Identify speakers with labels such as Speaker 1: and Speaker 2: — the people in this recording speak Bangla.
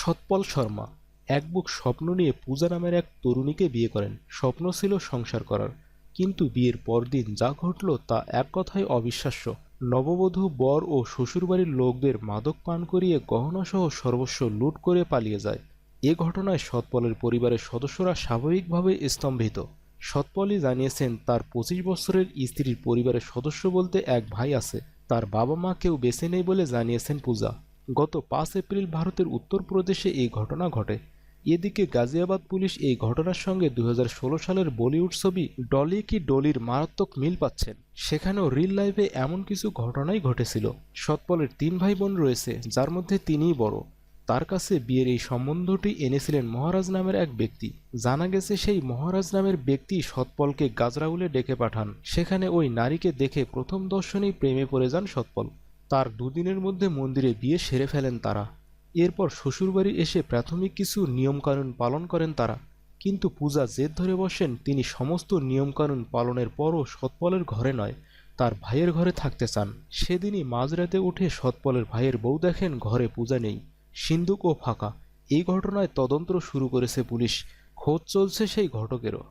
Speaker 1: সৎপল শর্মা এক বুক স্বপ্ন নিয়ে পূজা নামের এক তরুণীকে বিয়ে করেন। স্বপ্ন ছিল সংসার করার। কিন্তু বিয়ের পরদিন যা ঘটল তা এক কথায় অবিশ্বাস্য। নববধূ বর ও শ্বশুরবাড়ির লোকদের মাদক পান করিয়ে গহনাসহ সর্বস্ব লুট করে পালিয়ে যায়। এ ঘটনায় সৎপলের পরিবারের সদস্যরা স্বাভাবিকভাবে স্তম্ভিত। সৎপলই জানিয়েছেন, তার পঁচিশ বছরের স্ত্রীর পরিবারের সদস্য বলতে এক ভাই আছে। তার বাবা মা কেউ বেছে নেই বলে জানিয়েছেন পূজা। গত পাঁচ এপ্রিল ভারতের উত্তরপ্রদেশে এই ঘটনা ঘটে। এদিকে গাজিয়াবাদ পুলিশ এই ঘটনার সঙ্গে দুই হাজার ষোলো সালের বলিউড ছবি ডলি কি ডলির মারাত্মক মিল পাচ্ছেন। সেখানেও রিল লাইফে এমন কিছু ঘটনাই ঘটেছিল। সৎপলের তিন ভাই বোন রয়েছে, যার মধ্যে তিনিই বড়। তার কাছে বিয়ের এই সম্বন্ধটি এনেছিলেন মহারাজ নামের এক ব্যক্তি। জানা গেছে সেই মহারাজ নামের ব্যক্তি সৎপলকে গাজরাউলে ডেকে পাঠান। সেখানে ওই নারীকে দেখে প্রথম দর্শনেই প্রেমে পড়ে যান সৎপল। তার দুদিনের মধ্যে মন্দিরে বিয়ে সেরে ফেলেন তারা। এরপর শ্বশুরবাড়ি এসে প্রাথমিক কিছু নিয়মকানুন পালন করেন তারা। কিন্তু পূজা জেদ ধরে বসেন, তিনি সমস্ত নিয়মকানুন পালনের পরও সৎপলের ঘরে নয়, তার ভাইয়ের ঘরে থাকতে চান। সেদিনই মাঝরাতে উঠে সৎপলের ভাইয়ের বউ দেখেন ঘরে পূজা নেই সিন্দুক ও ফাঁকা। এই ঘটনায় তদন্ত শুরু করেছে পুলিশ। খোঁজ চলছে সেই ঘটকেরও।